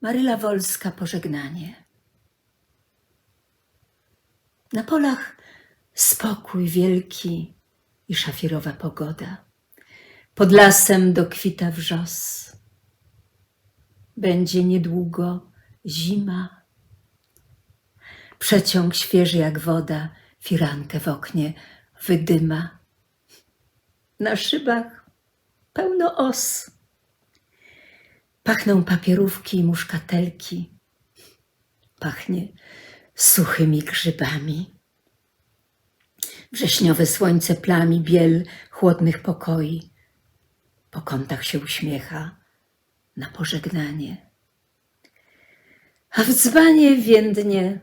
Maryla Wolska Pożegnanie. Na polach spokój wielki i szafirowa pogoda. Pod lasem dokwita wrzos. Będzie niedługo zima. Przeciąg świeży jak woda, firankę w oknie wydyma. Na szybach pełno os. Pachną papierówki i muszkatelki. Pachnie suchymi grzybami. Wrześniowe słońce plami biel chłodnych pokoi. Po kątach się uśmiecha na pożegnanie. A w dzbanie więdnie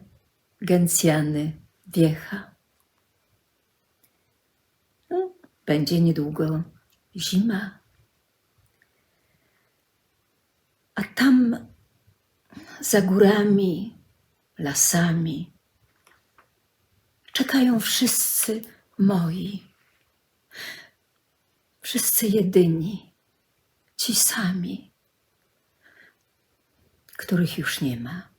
gencjany wiecha. No, będzie niedługo zima. A tam za górami, lasami czekają wszyscy moi. Wszyscy jedyni, ci sami, których już nie ma.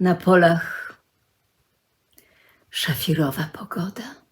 Na polach szafirowa pogoda.